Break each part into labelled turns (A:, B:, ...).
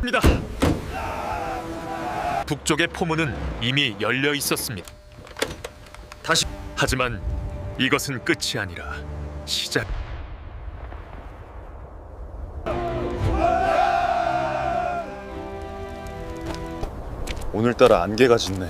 A: 입니다. 북쪽의 포문은 이미 열려 있었습니다. 다시 하지만 이것은 끝이 아니라 시작.
B: 오늘따라 안개가 짙네.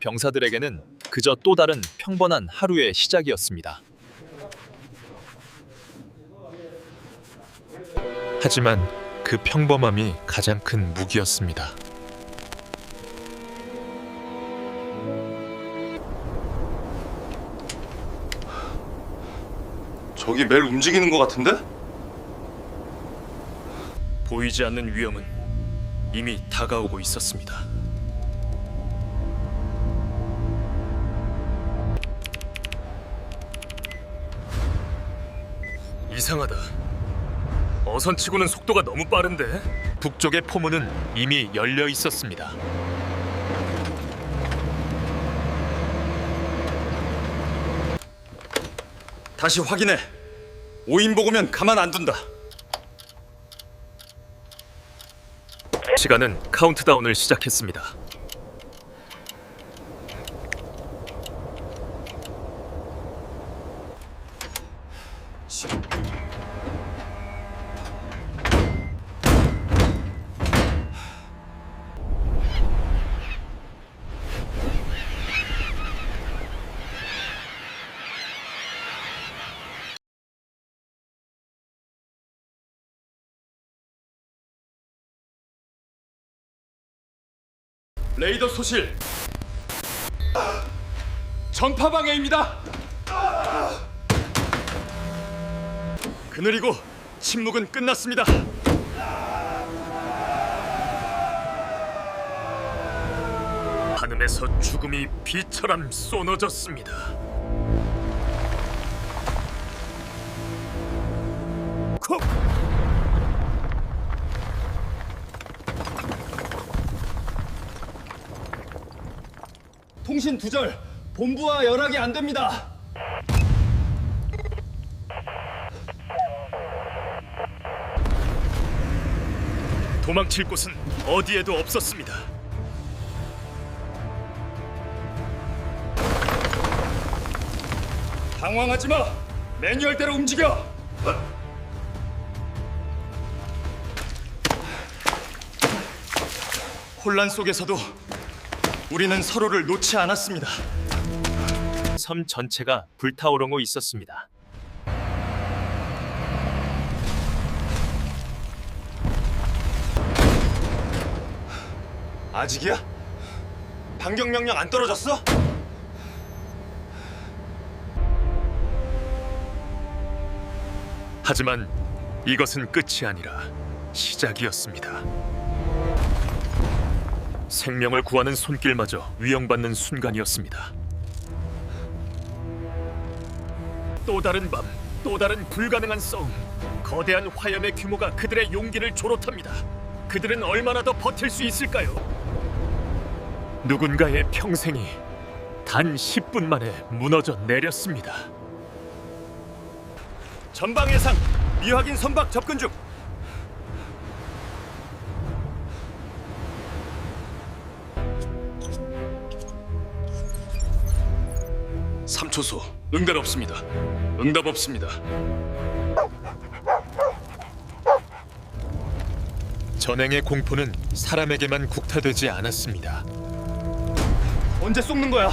A: 병사들에게는 그저 또 다른 평범한 하루의 시작이었습니다. 하지만 그 평범함이 가장 큰 무기였습니다.
B: 저기 매일 움직이는 것 같은데?
A: 보이지 않는 위험은 이미 다가오고 있었습니다. 이상하다. 어선치고는 속도가 너무 빠른데? 북쪽의 포문은 이미 열려 있었습니다.
C: 다시 확인해. 오인 보고면 가만 안 둔다.
A: 시간은 카운트다운을 시작했습니다.
C: 레이더 소실. 전파 방해입니다. 그늘이고 침묵은 끝났습니다.
A: 하늘에서 죽음이 비처럼 쏟아졌습니다. 콕!
C: 통신 두절. 본부와 연락이 안 됩니다.
A: 도망칠 곳은 어디에도 없었습니다.
C: 당황하지 마. 매뉴얼대로 움직여. 혼란 속에서도 우리는 서로를 놓지 않았습니다.
A: 섬 전체가 불타오르고 있었습니다.
C: 아직이야? 반격 명령 안 떨어졌어?
A: 하지만 이것은 끝이 아니라 시작이었습니다. 생명을 구하는 손길마저 위협받는 순간이었습니다. 또 다른 밤, 또 다른 불가능한 싸움. 거대한 화염의 규모가 그들의 용기를 조롯합니다. 그들은 얼마나 더 버틸 수 있을까요? 누군가의 평생이 단 10분 만에 무너져 내렸습니다.
C: 전방 예상 미확인 선박 접근 중. 삼초소 응답 없습니다. 응답 없습니다.
A: 전행의 공포는 사람에게만 국타되지 않았습니다.
C: 언제 쏟는 거야?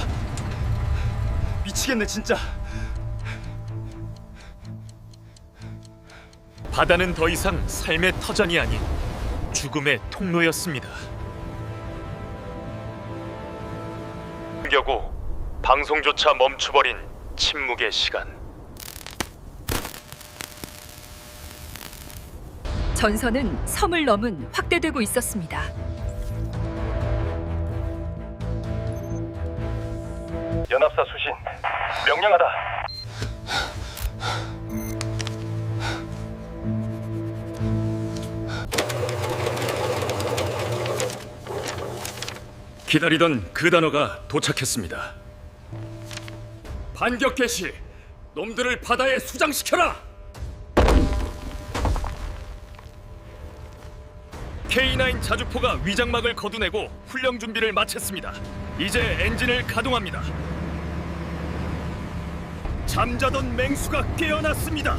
C: 미치겠네 진짜.
A: 바다는 더 이상 삶의 터전이 아닌 죽음의 통로였습니다. 겨고 방송조차 멈춰버린 침묵의 시간.
D: 전선은 섬을 넘은 확대되고 있었습니다.
C: 연합사 수신 명령하다. 기다리던 그 단어가 도착했습니다. 반격 개시
A: 놈들을 바다에 수장시켜라. K9 자주포가 위장막을 거두내고 훈령 준비를 마쳤습니다. 이제 엔진을 가동합니다. 잠자던 맹수가 깨어났습니다.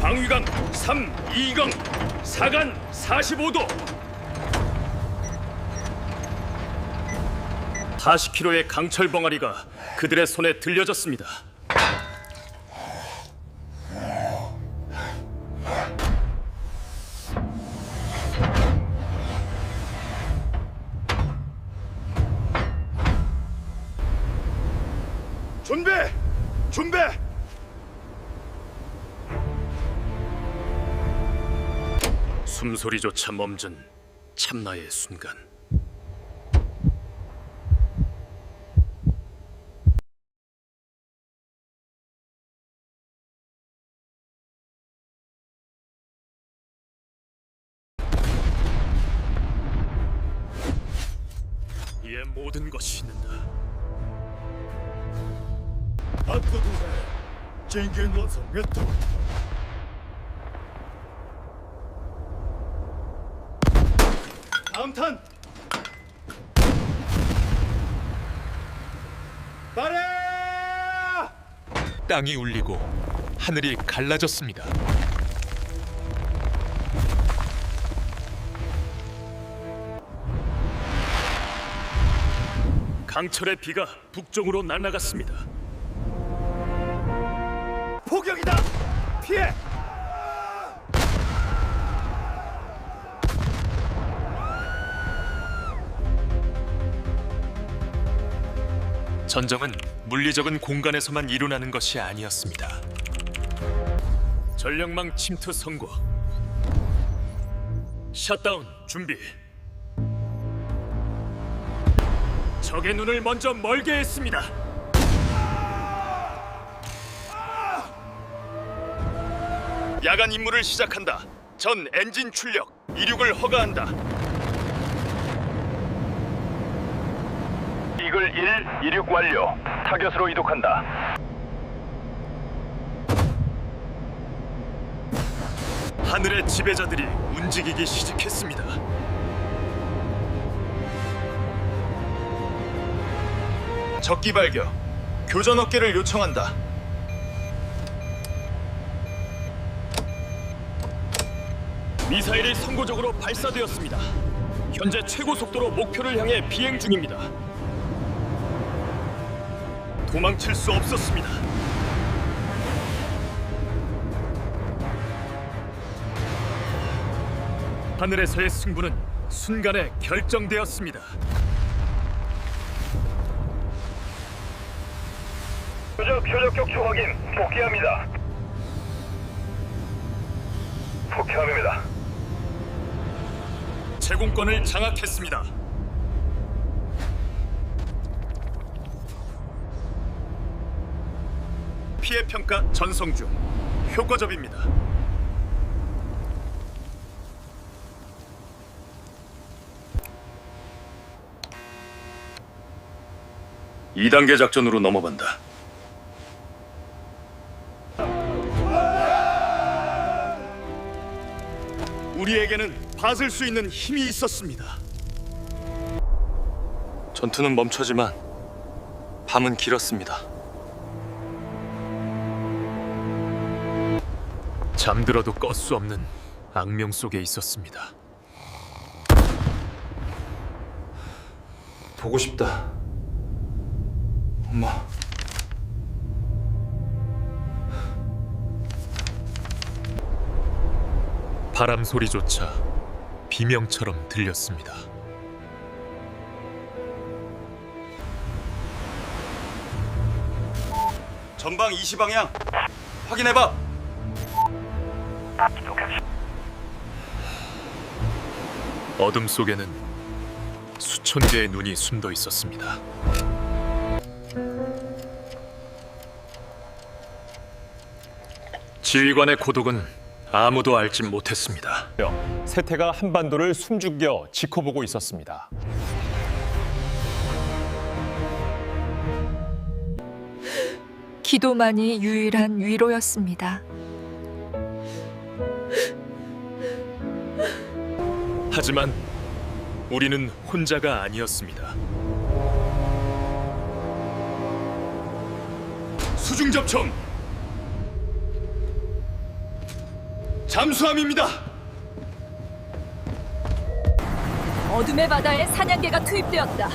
A: 방위강 3, 2강, 4간 45도. 40kg의 강철 벙어리가 그들의 손에 들려졌습니다.
C: 준비! 준비!
A: 숨소리조차 멈춘 참나의 순간.
C: 다음 탄 발해
E: 땅이 울리고 하늘이 갈라졌습니다.
A: 강철의 비가 북쪽으로 날아갔습니다.
E: 전쟁은 물리적인 공간에서만 일어나는 것이 아니었습니다.
A: 전력망 침투 성공. 샷다운 준비. 적의 눈을 먼저 멀게 했습니다. 야간 임무를 시작한다. 전 엔진 출력, 이륙을 허가한다.
F: 이글 1 이륙 완료. 타겟으로 이동한다.
A: 하늘의 지배자들이 움직이기 시작했습니다. 적기 발견. 교전 어깨를 요청한다. 미사일이 선고적으로 발사되었습니다. 현재 최고 속도로 목표를 향해 비행 중입니다. 도망칠 수 없었습니다. 하늘에서의 승부는 순간에 결정되었습니다.
F: 표적 표적 격추 확인. 복귀합니다. 폭행합니다.
A: 제공권을 장악했습니다. 피해 평가 전송 중. 효과적입니다. 이단계 작전으로 넘어간다. 우리에게는 받을 수 있는 힘이 있었습니다.
B: 전투는 멈춰지만 밤은 길었습니다.
A: 잠들어도 껐 수 없는 악명 속에 있었습니다.
B: 보고 싶다. 엄마.
E: 바람 소리조차 비명처럼 들렸습니다.
B: 전방 20방향 확인해봐.
E: 어둠 속에는 수천 개의 눈이 숨어 있었습니다.
A: 지휘관의 고독은 아무도 알지 못했습니다.
G: 세태가 한반도를 숨죽여 지켜보고 있었습니다.
D: 기도만이 유일한 위로였습니다.
A: 하지만 우리는 혼자가 아니었습니다.
H: 수중 접촉. 잠수함입니다.
D: 어둠의 바다에 사냥개가 투입되었다.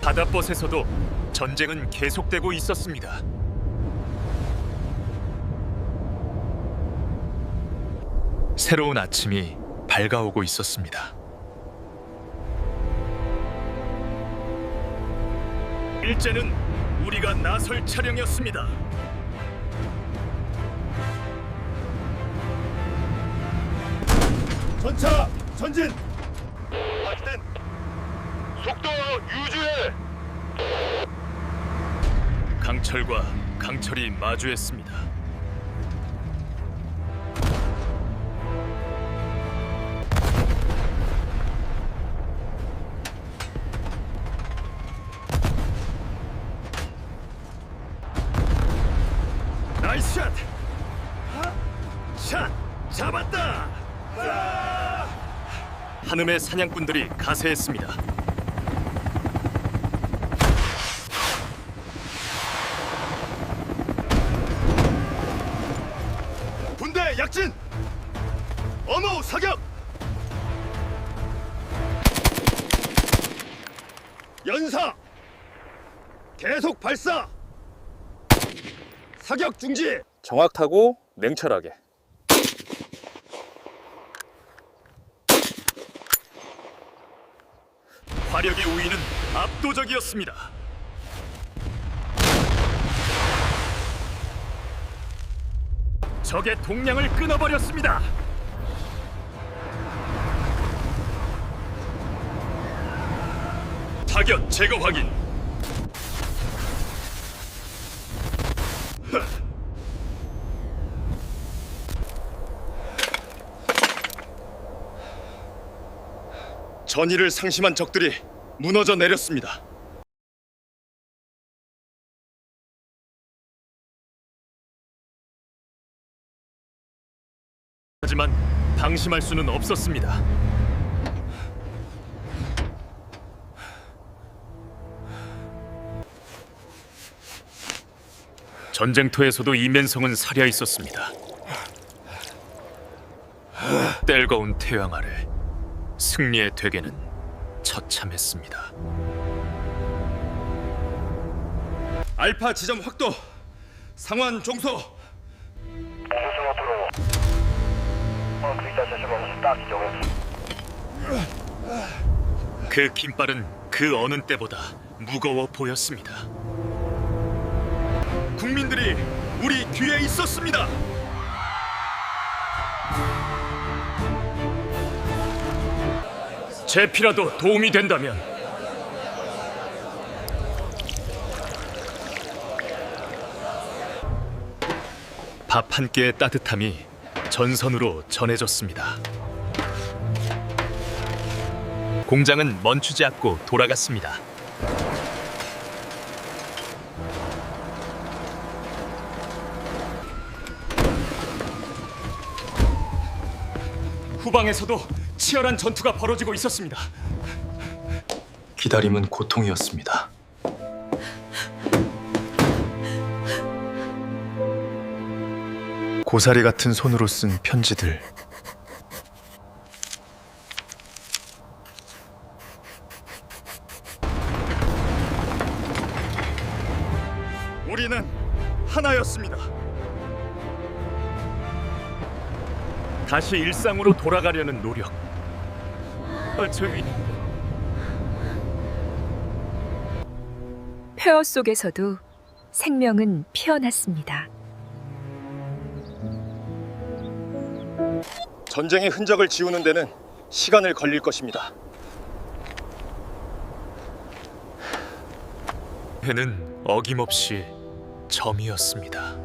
A: 바다벗에서도 전쟁은 계속되고 있었습니다. 새로운 아침이 밝아오고 있었습니다.
I: 일제는 우리가 나설 차량이었습니다.
H: 전차 전진.
J: 확인. 속도 유지해.
A: 강철과 강철이 마주했습니다.
I: 샷 잡았다.
A: 한음의 사냥꾼들이 가세했습니다.
I: 군대 약진. 어머 사격. 연사. 계속 발사. 사격 중지.
K: 정확하고 냉철하게.
I: 화력의 우위는 압도적이었습니다. 적의 동량을 끊어버렸습니다.
H: 타격 제거 확인. 전의를 상심한 적들이 무너져 내렸습니다.
A: 하지만 방심할 수는 없었습니다. 전쟁터에서도 이면성은 살아 있었습니다. 뗄거운 태양 아래 승리의 되게는 처참했습니다.
H: 알파 지점 확도. 상환 종소.
A: 그 깃발은 그 어느 때보다 무거워 보였습니다.
I: 국민들이 우리 뒤에 있었습니다. 제 피라도 도움이 된다면
A: 밥 한 끼의 따뜻함이 전선으로 전해졌습니다. 공장은 멈추지 않고 돌아갔습니다.
I: 후방에서도 치열한 전투가 벌어지고 있었습니다.
K: 기다림은 고통이었습니다.
A: 고사리 같은 손으로 쓴 편지들.
I: 우리는 하나였습니다. 다시 일상으로 돌아가려는 노력. 아, 저기
D: 폐허 속에서도 생명은 피어났습니다.
K: 전쟁의 흔적을 지우는 데는 시간을 걸릴 것입니다.
A: 해는 어김없이 점이었습니다.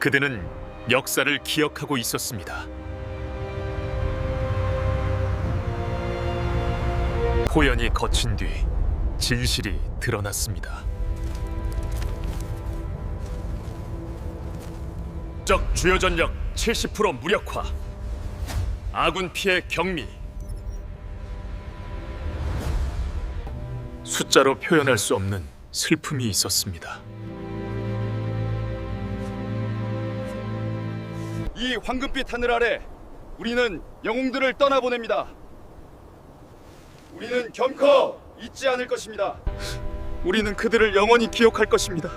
A: 그대는 역사를 기억하고 있었습니다.
E: 호연이 거친 뒤 진실이 드러났습니다.
A: 적 주요 전력 70% 무력화, 아군 피해 경미.
E: 숫자로 표현할 수 없는 슬픔이 있었습니다.
B: 이 황금빛 하늘 아래 우리는 영웅들을 떠나보냅니다. 우리는 겸커 잊지 않을 것입니다. 우리는 그들을 영원히 기억할 것입니다.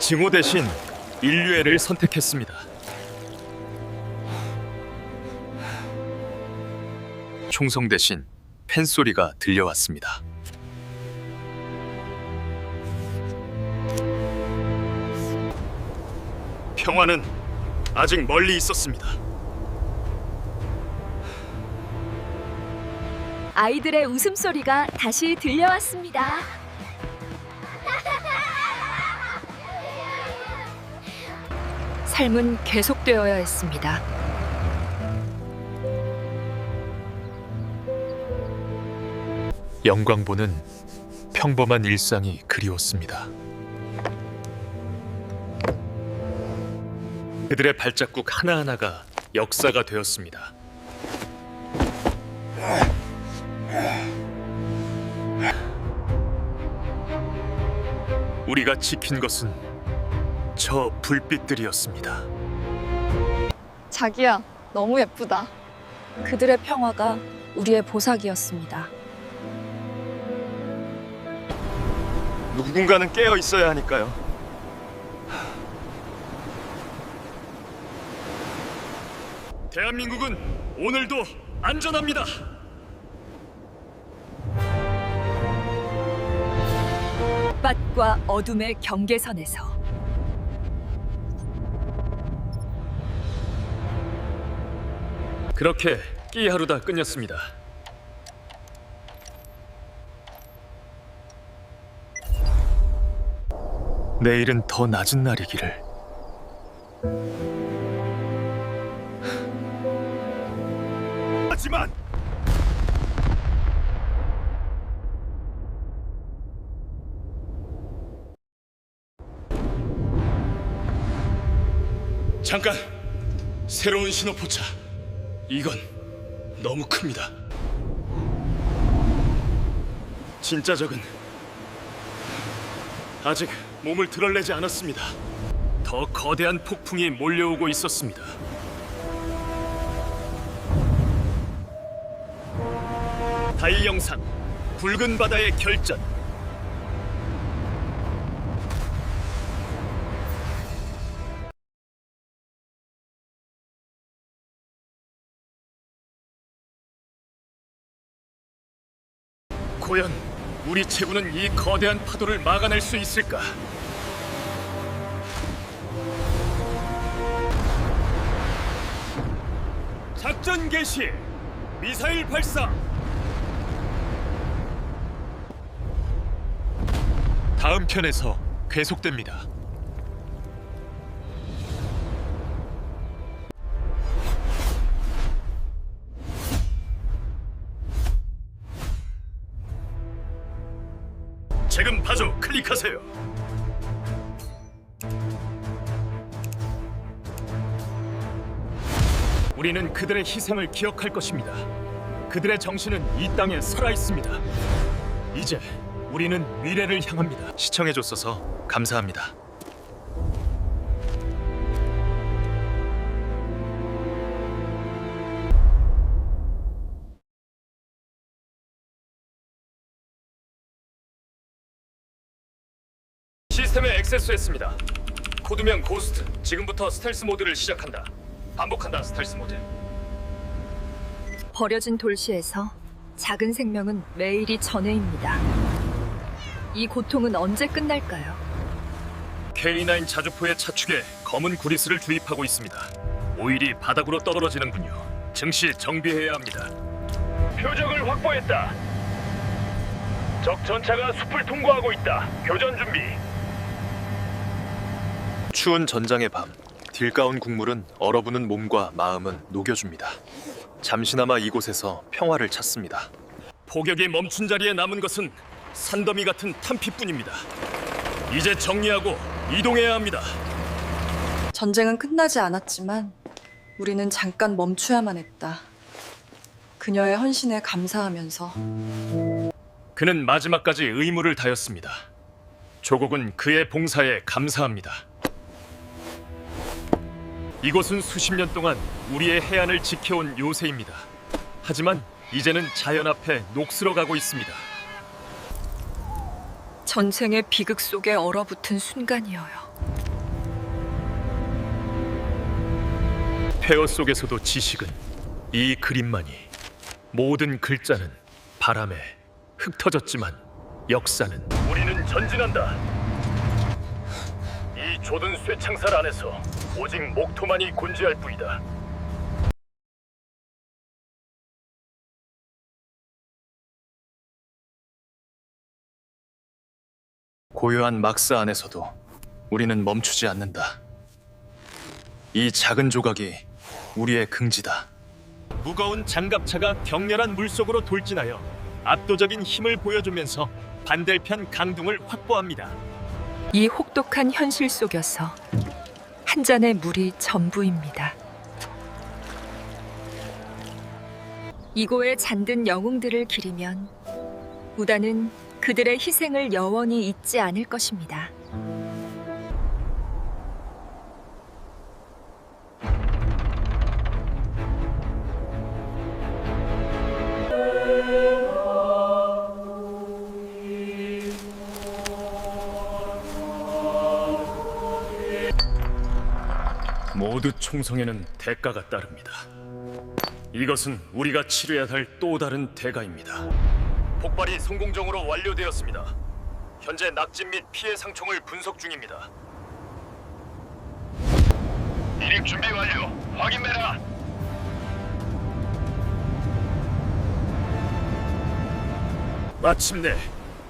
A: 증오 대신 인류애를 선택했습니다.
E: 총성 대신 팬소리가 들려왔습니다.
A: 평화는 아직 멀리 있었습니다.
D: 아이들의 웃음소리가 다시 들려왔습니다. 삶은 계속되어야 했습니다.
E: 영광보는 평범한 일상이 그리웠습니다.
A: 그들의 발자국 하나하나가 역사가 되었습니다. 우리가 지킨 것은 저 불빛들이었습니다.
G: 자기야, 너무 예쁘다.
L: 그들의 평화가 우리의 보석이었습니다.
B: 누군가는 깨어 있어야 하니까요.
A: 대한민국은 오늘도 안전합니다.
D: 빛과 어둠의 경계선에서
A: 그렇게 끼 하루다 끝냈습니다.
E: 내일은 더 낮은 날이기를.
A: 하지만
C: 잠깐 새로운 신호 포차. 이건 너무 큽니다.
A: 진짜 적은 아직 몸을 드러내지 않았습니다. 더 거대한 폭풍이 몰려오고 있었습니다. 다이 영상 붉은 바다의 결전 과연 우리 체구는 이 거대한 파도를 막아낼 수 있을까? 작전 개시! 미사일 발사!
E: 다음 편에서 계속됩니다.
A: 지금 바로 클릭하세요. 우리는 그들의 희생을 기억할 것입니다. 그들의 정신은 이 땅에 살아 있습니다. 이제 우리는 미래를 향합니다.
E: 시청해줬어서 감사합니다.
A: 시스템에 액세스했습니다. 코드명 고스트. 지금부터 스텔스 모드를 시작한다. 반복한다. 스텔스 모드.
D: 버려진 돌시에서 작은 생명은 매일이 전해입니다. 이 고통은 언제 끝날까요?
A: K9 자주포의 차축에 검은 구리스를 주입하고 있습니다. 오일이 바닥으로 떠들어지는군요. 즉시 정비해야 합니다. 표적을 확보했다. 적 전차가 숲을 통과하고 있다. 교전 준비.
E: 추운 전장의 밤, 길가온 국물은 얼어붙는 몸과 마음은 녹여줍니다. 잠시나마 이곳에서 평화를 찾습니다.
A: 포격이 멈춘 자리에 남은 것은 산더미 같은 탄피뿐입니다. 이제 정리하고 이동해야 합니다.
L: 전쟁은 끝나지 않았지만 우리는 잠깐 멈춰야만 했다. 그녀의 헌신에 감사하면서
A: 그는 마지막까지 의무를 다했습니다. 조국은 그의 봉사에 감사합니다. 이곳은 수십 년 동안 우리의 해안을 지켜온 요새입니다. 하지만 이제는 자연 앞에 녹슬어 가고 있습니다.
D: 전쟁의 비극 속에 얼어붙은 순간이어요.
A: 폐허 속에서도 지식은 이 그림만이 모든 글자는 바람에 흩어졌지만 역사는 우리는 전진한다. 이 좁은 쇠창살 안에서 오직 목토만이 존재할 뿐이다.
E: 고요한 막스 안에서도 우리는 멈추지 않는다. 이 작은 조각이 우리의 긍지다.
A: 무거운 장갑차가 격렬한 물속으로 돌진하여 압도적인 힘을 보여주면서 반대편 강둥을 확보합니다.
D: 이 혹독한 현실 속에서 한 잔의 물이 전부입니다. 이고에 잠든 영웅들을 기리면 우다는 그들의 희생을 영원히 잊지 않을 것입니다.
A: 모두 총성에는 대가가 따릅니다. 이것은 우리가 치러야 할 또 다른 대가입니다. 폭발이 성공적으로 완료되었습니다. 현재 낙진 및 피해 상총을 분석 중입니다.
F: 이륙 준비 완료. 확인해라.
A: 마침내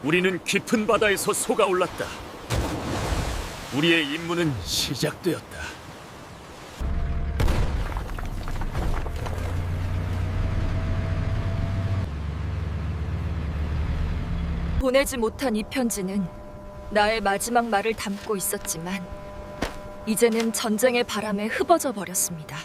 A: 우리는 깊은 바다에서 솟아올랐다. 우리의 임무는 시작되었다.
D: 보내지 못한 이 편지는 나의 마지막 말을 담고 있었지만 이제는 전쟁의 바람에 흩어져 버렸습니다.